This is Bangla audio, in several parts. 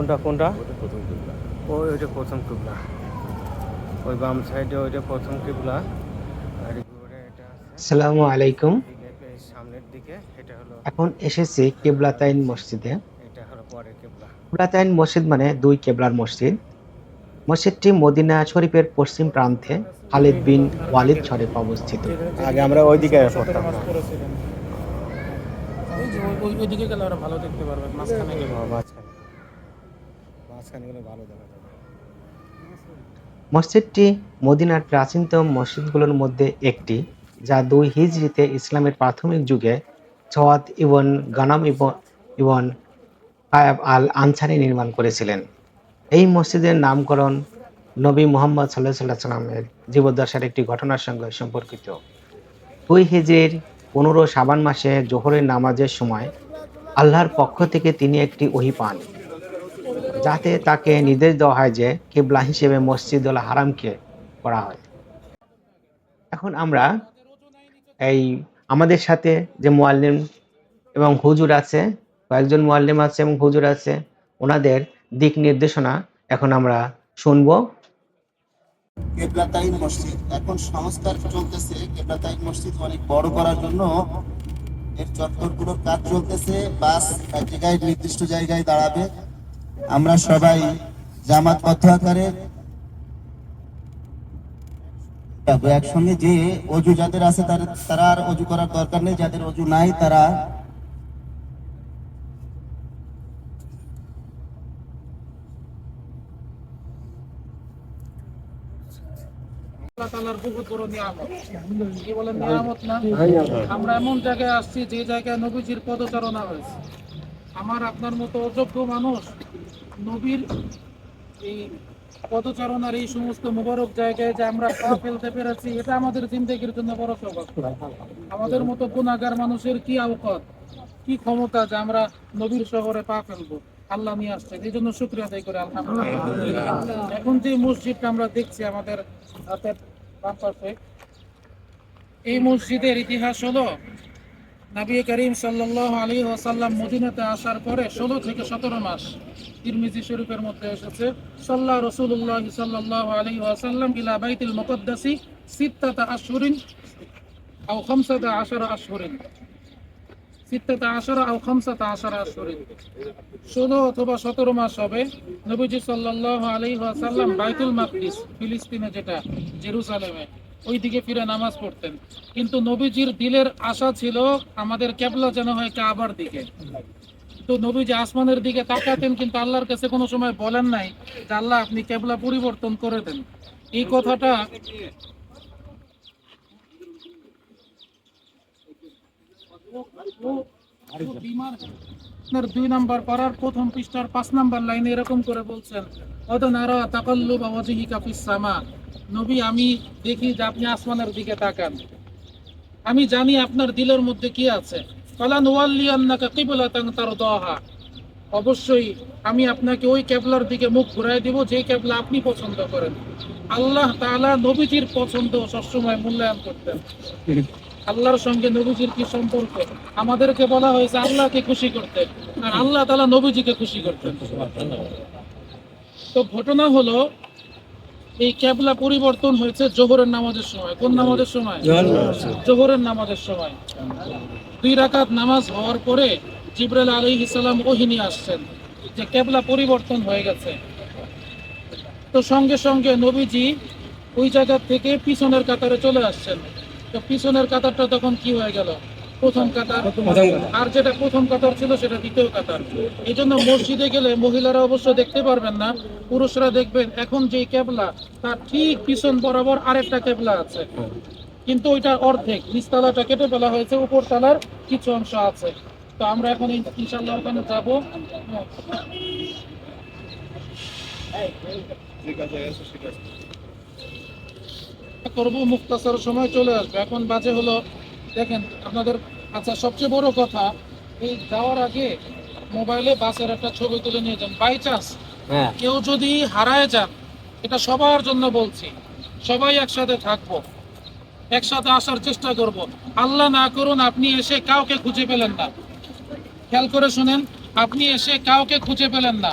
কোনটা কোনটা? ওই ওইটা প্রথম কিবলা। ওই বাম সাইডে ওইটা প্রথম কিবলা। আর ঘুরে এটা আসসালামু আলাইকুম। সামনের দিকে এটা হলো এখন এসেছি কেবলাতাইন মসজিদে। এটা হলো পরের কিবলা। কেবলাতাইন মসজিদ মানে দুই কেবলার মসজিদ। মসজিদটি মদিনা শরীফের পশ্চিম প্রান্তে খালিদ বিন ওয়ালিদ শরীফ অবস্থিত। আগে আমরা ওই দিকে পড়তাম ওইদিকে গেলে ভালো দেখতে পারবেন মাঝখানে গেলে। ভালো দেখা যাবে। মসজিদটি মদিনার প্রাচীনতম মসজিদগুলোর মধ্যে একটি, যা দুই হিজরিতে ইসলামের প্রাথমিক যুগে সওয়াদ ইবন গানাম ইবন কায়াব আল আনসারি নির্মাণ করেছিলেন। এই মসজিদের নামকরণ নবী মোহাম্মদ সাল্লাহ সাল্লাহ সাল্লামের জীবদ্দশার একটি ঘটনার সঙ্গে সম্পর্কিত। দুই হিজরির পনেরো সাবান মাসে জোহরের নামাজের সময় আল্লাহর পক্ষ থেকে তিনি একটি ওহি পান। যাতে তাকে নির্দেশ দেওয়া হয় যে কিবলা হিসেবে মসজিদুল হারামকে করা হয়। এখন আমরা এই আমাদের সাথে যে মোয়াল্লিম এবং হুজুর আছে, কয়েকজন মোয়াল্লিম আছে এবং হুজুর আছে, ওনাদের দিক নির্দেশনা এখন আমরা শুনব। কেবলাতাইন মসজিদ, এখন সংস্কার চলতেছে। কেবলাতাইন মসজিদ অনেক বড় করার জন্য এর চত্বরগুলোর কাজ চলতেছে। বাস জায়গায় নির্দিষ্ট জায়গায় দাঁড়াবে। আমরা সবাই জামাতবদ্ধ আকারে একসঙ্গে যে অজু যাদের আছে তারা আর অজু করার দরকার নেই, যাদের অজু নাই তারা আমরা এমন জায়গায় আসছি যে জায়গায় নবীজির পদচারণা হয়েছে। আমার আপনার মতো অযোগ্য মানুষ নবীর এই পদচারণার এই সমস্ত মুবারক জায়গায় যে আমরা পা ফেলতে পেরেছি, এটা আমাদের জিন্দগির জন্য বড় সৌভাগ্য। আমাদের মতো গুণাগার মানুষের কি আওকাত, কি ক্ষমতা যে আমরা নবীর শহরে পা ফেলব? আল্লাহ নিয়ে আসছে এই জন্য শুক্রিয়া আদায় করে, আলহামদুলিল্লাহ। এখন যে মসজিদটা আমরা দেখছি আমাদের হাতের এই মসজিদের ইতিহাস হলো নবী করিম সাল্লাল্লাহু আলাইহি ওয়াসাল্লাম মদিনাতে আসার পরে ষোলো থেকে সতেরো মাস তিরমিজি শরীফের মধ্যে এসেছে সাল্লাহ রসুল্লাহ সাল্লাল্লাহু আলাইহি ওয়াসাল্লাম ইলা বাইতুল মুকদ্দাসি সিত্তাতা আশহুরিন আও খামসাতা আশারা আশহুরিন। সিত্তাতা আশারা আও খামসাতা আশারা আশহুরিন। ষোলো অথবা সতেরো মাস হবে নবীজি সাল্লাল্লাহু আলাইহি ওয়াসাল্লাম বাইতুল মাকদিস, ফিলিস্তিনে যেটা, জেরুসালেমে। ওই দিকে ফিরে নামাজ পড়তেন। কিন্তু নবীজির দিলের আশা ছিল আমাদের কেবলা যেন হয় কাবার দিকে। তো নবীজি আসমানের দিকে তাকাতেন, কিন্তু আল্লাহর কাছে কোনো সময় বলেন নাই যে, আল্লাহ, আপনি কেবলা পরিবর্তন করে দেন। এই কথাটা আপনার দুই নাম্বার পাড়ার প্রথম পৃষ্ঠার পাঁচ নাম্বার লাইনে এরকম করে বলছেন, অদনারা তাকাল্লু বা কাফিস সামা। নবী, আমি দেখি যে আপনি আসমানের দিকে তাকান। আমি জানি আপনার দিলের মধ্যে কি আছে। কিবলাতান তারদাহা। অবশ্যই আমি আপনাকে ওই কেবলার দিকে মুখ ঘুরাই দিব, যে কেবলা আপনি পছন্দ করেন। আল্লাহ তাআলা নবীজির পছন্দ সবসময় মূল্যায়ন করতেন। আল্লাহর সঙ্গে নবীজির কি সম্পর্ক? আমাদেরকে বলা হয়েছে আল্লাহকে খুশি করতে আর আল্লাহ তাআলা নবীজিকে খুশি করতেন তো ঘটনা হলো এই ক্যাবলা পরিবর্তন হয়েছে জোহরের নামাজের সময়। কোন নামাজের সময়? জোহরের নামাজের সময়। দুই রাকাত নামাজ হওয়ার পরে জিব্রাইল আলী সালাম ওহিনী আসছেন যে ক্যাবলা পরিবর্তন হয়ে গেছে। তো সঙ্গে সঙ্গে নবীজি ওই জায়গা থেকে পিছনের কাতারে চলে আসছেন। তো পিছনের কাতারটা তখন কি হয়ে গেল? প্রথম কাতার। আর যেটা প্রথম কাতার ছিল সেটা দ্বিতীয় কাতার। এই জন্য মসজিদে গেলে মহিলারা অবশ্য দেখতে পারবেন না। পুরুষরা দেখবেন এখন যে কেবলা তার ঠিক পিছন বরাবর আরেকটা কেবলা আছে। কিন্তু ওইটা অর্ধেক নিচতলাটা কেটে ফেলা হয়েছে উপর তলার কিছু অংশ আছে। তো আমরা এখন ইনশাল্লাহ ওখানে যাব। করব মুক্তাসার সময় চলে আসবে। এখন বাজে হলো দেখেন আপনাদের আচ্ছা সবচেয়ে বড় কথা এই যাওয়ার আগে মোবাইলে বাসের একটা ছবি তুলে নিয়ে যান। বাই চান্স হ্যাঁ। কেউ যদি হারায় যান এটা সবার জন্য বলছি সবাই একসাথে থাকব একসাথে আসার চেষ্টা করব। আল্লাহ না করুন আপনি এসে কাউকে খুঁজে পেলেন না। খেয়াল করে শুনেন আপনি এসে কাউকে খুঁজে পেলেন না।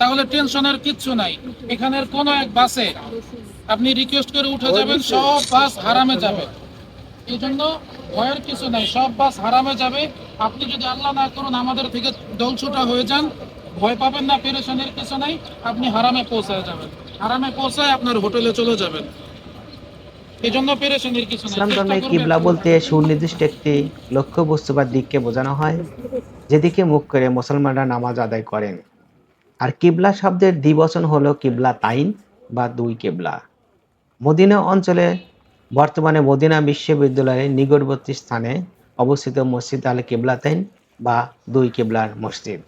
তাহলে টেনশনের কিচ্ছু নাই। এখানের কোনো এক বাসে আপনি রিকোয়েস্ট করে উঠে যাবেন সব বাস হারামে যাবে। এই জন্য ভয়ের কিছু নাই সব বাস হারামে যাবে। আপনি যদি আল্লাহ না করুন আমাদের থেকে দলছুটা হয়ে যান। ভয় পাবেন না পেরেশানের কিছু নাই আপনি হারামে পৌঁছায় যাবেন। হারামে পৌঁছায় আপনার হোটেলে চলে যাবেন। এই জন্য পেরেশানির কিছু ইসলাম ধর্মে কিবলা বলতে সুনির্দিষ্ট একটি লক্ষ্য বস্তু বা দিককে বোঝানো হয় যেদিকে মুখ করে মুসলমানরা নামাজ আদায় করেন। আর কিবলা শব্দের দ্বিবচন হলো কিবলা তাইন বা দুই কিবলা। মদিনা অঞ্চলে বর্তমানে মদিনা বিশ্ববিদ্যালয়ের নিকটবর্তী স্থানে অবস্থিত মসজিদ আল কিবলাতাইন বা দুই কেবলার মসজিদ।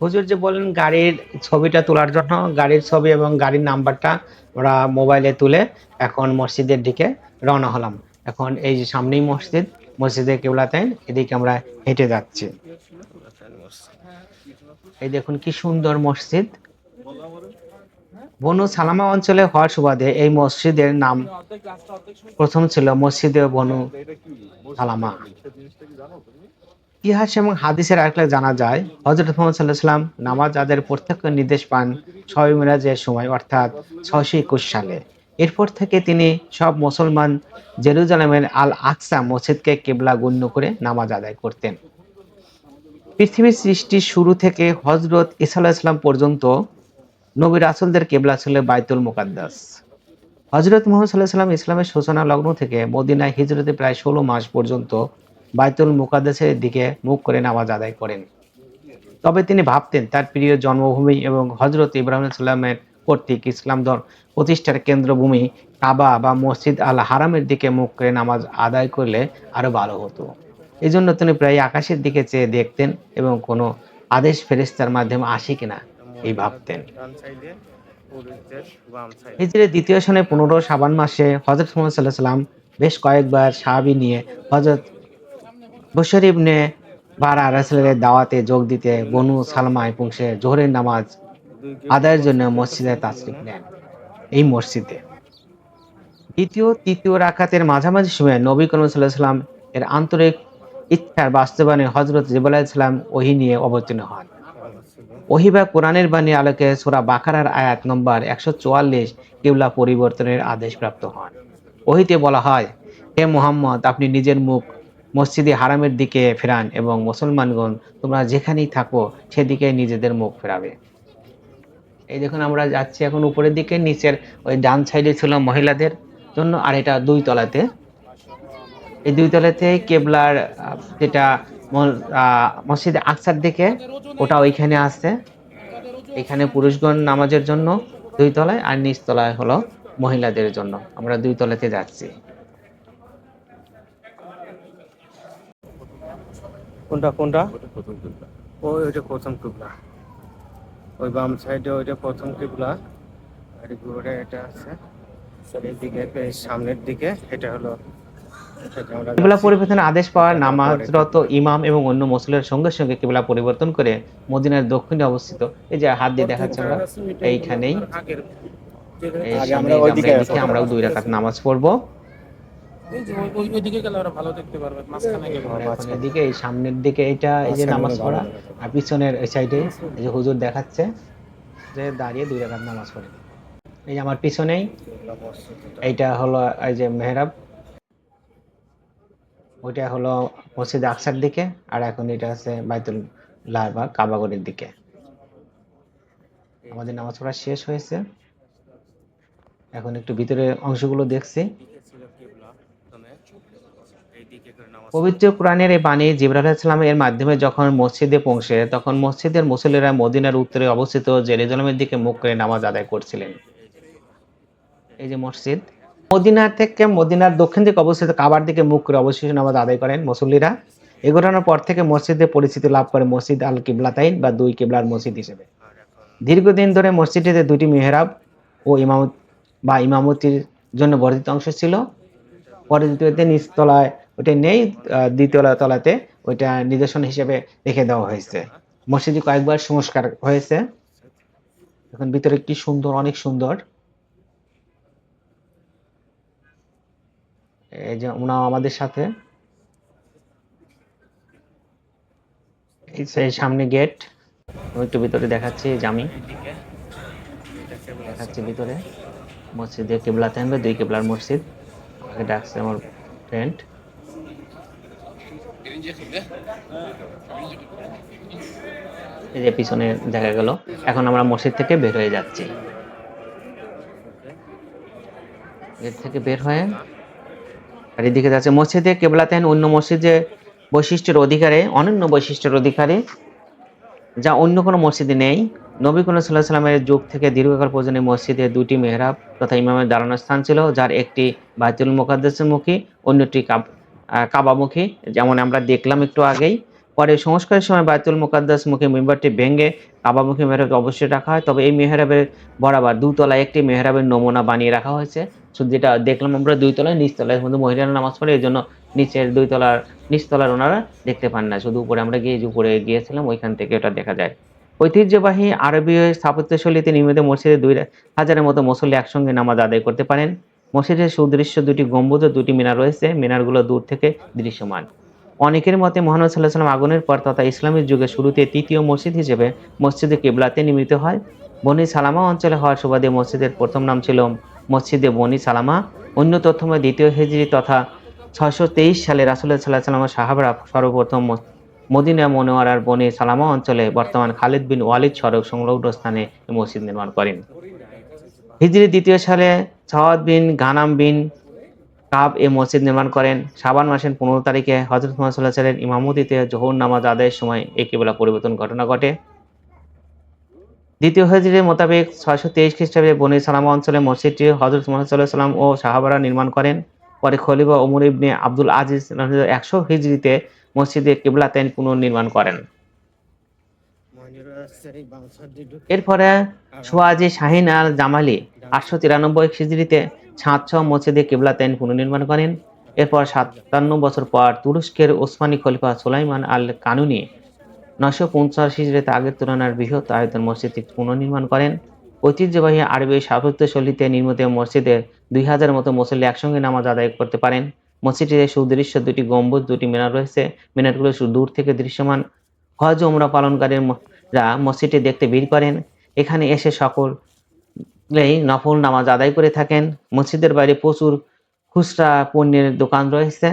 হুজুর যে বলেন গাড়ির ছবিটা তোলার জন্য, গাড়ির ছবি এবং গাড়ির নাম্বারটা ওরা মোবাইলে তুলে এখন মসজিদের দিকে রওনা হলাম। এখন এই যে সামনেই মসজিদ মসজিদের কেবলাতেন এদিকে আমরা হেঁটে যাচ্ছি। এই দেখুন কি সুন্দর মসজিদ। বনু সালামা অঞ্চলে হওয়ার সুবাদে এই মসজিদের নাম প্রথম ছিল মসজিদে বনু সালামা। ইতিহাস এবং হাদিসের আরেকটা জানা যায় হজরত মোহাম্মদ সাল্লাহ নামাজ আদের প্রত্যক্ষ নির্দেশ পান ছয় মিরাজের সময়, অর্থাৎ ছয়শো একুশ সালে। এরপর থেকে তিনি সব মুসলমান জেরুজালেমের আল আকসা মসজিদকে কেবলা গণ্য করে নামাজ আদায় করতেন। পৃথিবীর সৃষ্টির শুরু থেকে হজরত ইসা আলাইহিস সালাম পর্যন্ত নবী রাসুলদের কেবলা ছিল বাইতুল মুকাদ্দাস। হজরত মোহাম্মদ সাল্লাহ সাল্লাম ইসলামের সূচনা লগ্ন থেকে মদিনায় হিজরতে প্রায় ষোলো মাস পর্যন্ত বাইতুল মুকাদ্দাসের দিকে মুখ করে নামাজ আদায় করেন। তবে তিনি ভাবতেন তার প্রিয় জন্মভূমি এবং হজরত ইব্রাহিম সাল্লামের কর্তৃক ইসলাম ধর্ম প্রতিষ্ঠার কেন্দ্রভূমি কাবা বা মসজিদ আল হারামের দিকে মুখ করে নামাজ আদায় করলে আরও ভালো হতো। এই জন্য তিনি প্রায় আকাশের দিকে চেয়ে দেখতেন এবং কোনো আদেশ ফেরেস্তার মাধ্যমে আসে কিনা এই ভাবতেন। হিজরের দ্বিতীয় সনে পনেরো সাবান মাসে হজরত মোহাম্মদ সাল্লাহ সাল্লাম বেশ কয়েকবার সাহাবি নিয়ে হজরত বশর ইবনে বারা রাসেলের দাওয়াতে যোগ দিতে বনু সালমায় পৌঁছে জোহরের নামাজ আদায়ের জন্য মসজিদে তাসরিফ নেন। এই মসজিদে। দ্বিতীয় তৃতীয় রাকাতের মাঝামাঝি সময়ে নবী করিম সাল্লাহ সাল্লাম এর আন্তরিক ইচ্ছার বাস্তবায়নে হজরত জিবাল ইসলাম ওহি নিয়ে অবতীর্ণ হন। ওহিবা কোরআনের বাণী আলোকে সূরা বাকারার আয়াত নম্বর একশো চুয়াল্লিশ কিবলা পরিবর্তনের আদেশ প্রাপ্ত হন। ওহিতে বলা হয়, হে মোহাম্মদ, আপনি নিজের মুখ মসজিদে হারামের দিকে ফেরান এবং মুসলমানগণ তোমরা যেখানেই থাকো সেদিকে নিজেদের মুখ ফেরাবে। এই দেখুন, আমরা যাচ্ছি এখন উপরের দিকে, নিচের ওই ডান সাইডে ছিল মহিলাদের জন্য, আর এটা দুই তলাতে। এই দুই তলাতে কেবলার যেটা মসজিদ আকসার দিকে ওটা ওইখানে আছে। এখানে পুরুষগণ নামাজের জন্য দুই তলায় আর নিচ তলায় হলো মহিলাদের জন্য। আমরা দুই তলাতে যাচ্ছি। কোনটা কোনটা? ওই ওইটা প্রথম কিবলা ওই বাম সাইডে ওইটা প্রথম কিবলা আর ঘুরে এটা আছে। সামনের দিকে এটা হলো কেবলা পরিবর্তনের আদেশ পাওয়ার নামাজরত ইমাম এবং অন্য মুসলিমের সঙ্গে সঙ্গে কেবলা পরিবর্তন করে মদিনার দক্ষিণে অবস্থিত। এই যে হাত দিয়ে দেখাচ্ছে আমরা এইখানেই। আমরাও দুই রাকাত নামাজ পড়ব। এদিকে এই সামনের দিকে এটা এই যে নামাজ পড়া আর পিছনের এই সাইডে এই যে হুজুর দেখাচ্ছে যে দাঁড়িয়ে দুই রাকাত নামাজ পড়ে। এই যে আমার পিছনেই এইটা হলো এই যে মেহরাব। ওইটা হলো মসজিদ আকসার দিকে, আর এখন এটা আছে বাইতুল লাহ বা কাবাগরের দিকে। আমাদের নামাজ পড়া শেষ হয়েছে। এখন একটু ভিতরে অংশগুলো দেখছি। পবিত্র কোরআনের এই বাণী জিবরাল ইসলাম এর মাধ্যমে যখন মসজিদে পৌঁছে, তখন মসজিদের মুসল্লিরা মদিনার উত্তরে অবস্থিত জেরুজালেমের দিকে মুখ করে নামাজ আদায় করছিলেন। এই যে মসজিদ মদিনা থেকে, মদিনার দক্ষিণ দিকে অবস্থিত কাবার দিকে মুখ করে অবশেষে নামাজ আদায় করেন মুসল্লিরা। এ ঘটনার পর থেকে মসজিদে পরিচিতি লাভ করে মসজিদ আল কিবলাতাইন বা দুই কিবলার মসজিদ হিসেবে। দীর্ঘদিন ধরে মসজিদটিতে দুটি মেহরাব ও ইমামত বা ইমামতির জন্য বর্ধিত অংশ ছিল। পরে দ্বিতীয়তে নিচতলায় ওটা নেই দ্বিতীয় তলাতে ওইটা নিদর্শন হিসেবে রেখে দেওয়া হয়েছে। মসজিদে কয়েকবার সংস্কার হয়েছে। এখন ভিতরে কি সুন্দর, অনেক সুন্দর। এই যে ওনাও আমাদের সাথে। এই সামনে গেট। একটু ভিতরে দেখাচ্ছি জামি দেখাচ্ছি ভিতরে। মসজিদে কেবলা থাকবে দুই কেবলার মসজিদ। আমাকে ডাকছে আমার ফ্রেন্ড এই যে পিছনে দেখা গেল। এখন আমরা মসজিদ থেকে বের হয়ে যাচ্ছি। গেট থেকে বের হয়ে আর এদিকে যাচ্ছে। মসজিদে কেবলাতেন অন্য মসজিদে বৈশিষ্ট্যের অধিকারে, অনন্য বৈশিষ্ট্যের অধিকারে, যা অন্য কোনো মসজিদে নেই। নবী করিম সাল্লাহ সাল্লামের যুগ থেকে দীর্ঘকাল পর্যন্ত মসজিদে দুটি মেহরাব তথা ইমামের দাঁড়ানোর স্থান ছিল, যার একটি বাইতুল মুকাদ্দাসের মুখী, অন্যটি কাব কাবামুখী যেমন আমরা দেখলাম একটু আগেই। পরে সংস্কারের সময় বাইতুল মুকাদ্দাস মুখী মেম্বারটি ভেঙে কাবামুখী মেহরাব অবশ্যই রাখা হয়। তবে এই মেহরাবের বরাবর দুতলায় একটি মেহরাবের নমুনা বানিয়ে রাখা হয়েছে। যেটা দেখলাম আমরা দুই তলায় নিচতলায় মধ্যে মহিলারা নামাজ পড়ে এই জন্য নিচের দুই তলার নিচতলার ওনারা দেখতে পান না। শুধু উপরে আমরা গিয়ে উপরে গিয়েছিলাম, ওইখান থেকে ওটা দেখা যায়। ঐতিহ্যবাহী আরবি স্থাপত্যশৈলীতে নির্মিত মসজিদে দুই হাজারের মতো মুসল্লি একসঙ্গে নামাজ আদায় করতে পারেন। মসজিদের সুদৃশ্য দুটি গম্বুজ ও দুটি মিনার রয়েছে। মিনারগুলো দূর থেকে দৃশ্যমান। অনেকের মতে মহানবী সাল্লাহ সাল্লাম আগুনের পর তথা ইসলামের যুগে শুরুতে তৃতীয় মসজিদ হিসেবে মসজিদে কেবলাতে নির্মিত হয়। বনি সালামা অঞ্চলে হওয়ার সুবাদে মসজিদের প্রথম নাম ছিল মসজিদে বনি সালামা অন্য তথ্যময় দ্বিতীয় হেজরি তথা ছয়শো তেইশ সালে রাসুল্লাহ সাল্লাহ সাল্লামের সাহাবরা সর্বপ্রথম মদিনা মনোয়ারার বনি সালামা অঞ্চলে বর্তমান খালিদ বিন ওয়ালিদ সড়ক সংলগ্ন স্থানে মসজিদ নির্মাণ করেন। হিজরি দ্বিতীয় সালে সাওয়াদ বিন গানাম বিন কাব এ মসজিদ নির্মাণ করেন। শাবান মাসের পনেরো তারিখে হজরত মোহাম্মদ সাল্লাহ ইমামতিতে জোহর নামাজ আদায়ের সময় কেবলা পরিবর্তন ঘটনা ঘটে। দ্বিতীয় হজরির মোতাবেক ছয়শো তেইশ খ্রিস্টাব্দে বনি সালামা অঞ্চলে মসজিদটি হজরত মোহাম্মদ সাল্লাম ও সাহাবারা নির্মাণ করেন। পরে খলিফা ওমর ইবনে আব্দুল আজিজ একশো হিজরিতে মসজিদে কেবলাতেন পুনর্নির্মাণ করেন। এরপরে সোয়াজি শাহিন আল জামালি আটশো তিরানব্বই খিজড়িতে ছাঁচ মসজিদে কিবলাতেন পুনর্নির্মাণ করেন। এরপর সাতান্ন বছর পর তুরস্কের ওসমানী খলিফা সুলাইমান আল কানুনি নশো পঞ্চাশ হিজড়িতে আগের তুলনার বৃহৎ আয়তন মসজিদটি পুনর্নির্মাণ করেন। ঐতিহ্যবাহী আরবি স্থাপত্য শৈলীতে নির্মিত মসজিদে দুই হাজার মতো মুসল্লি একসঙ্গে নামাজ আদায় করতে পারেন। মসজিদটিতে সুদৃশ্য দুটি গম্বুজ, দুটি মিনার রয়েছে। মিনারগুলো দূর থেকে দৃশ্যমান। হজ ও উমরা পালনকারীর মসজিদটি দেখতে ভিড় করেন। এখানে এসে সকলেই নফল নামাজ আদায় করে থাকেন। মসজিদের বাইরে প্রচুর খুচরা পণ্যের দোকান রয়েছে।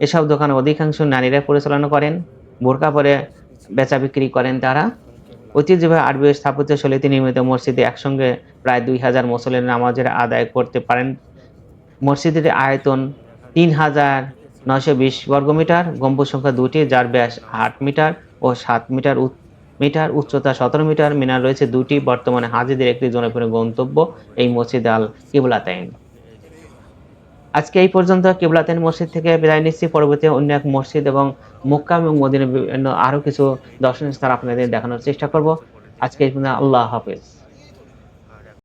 এসব দোকান অধিকাংশ নারীরা পরিচালনা করেন। বোরকা পরে বেচা বিক্রি করেন তারা। ঐতিহ্যবাহী আরবি স্থাপত্য শৈলীতে নির্মিত মসজিদে একসঙ্গে প্রায় দুই হাজার মুসল্লির নামাজের আদায় করতে পারেন, মসজিদের আয়তন তিন হাজার নয়শো বিশ বর্গমিটার গম্বুজ সংখ্যা দুটি, যার ব্যাস আট মিটার ও সাত মিটার মিটার উচ্চতা সতেরো মিটার। মিনার রয়েছে দুটি, বর্তমানে হাজিদের একটি জনপ্রিয় গন্তব্য এই মসজিদ আল কিবলাতাইন। আজকে এই পর্যন্ত কিবলাতাইন মসজিদ থেকে বিদায় নিচ্ছি। পরবর্তী অন্য এক মসজিদ এবং মক্কা এবং মদিনা বিভিন্ন আরও কিছু দর্শনীয় স্থান আপনাদের দেখানোর চেষ্টা করব। আজকে আল্লাহ হাফেজ।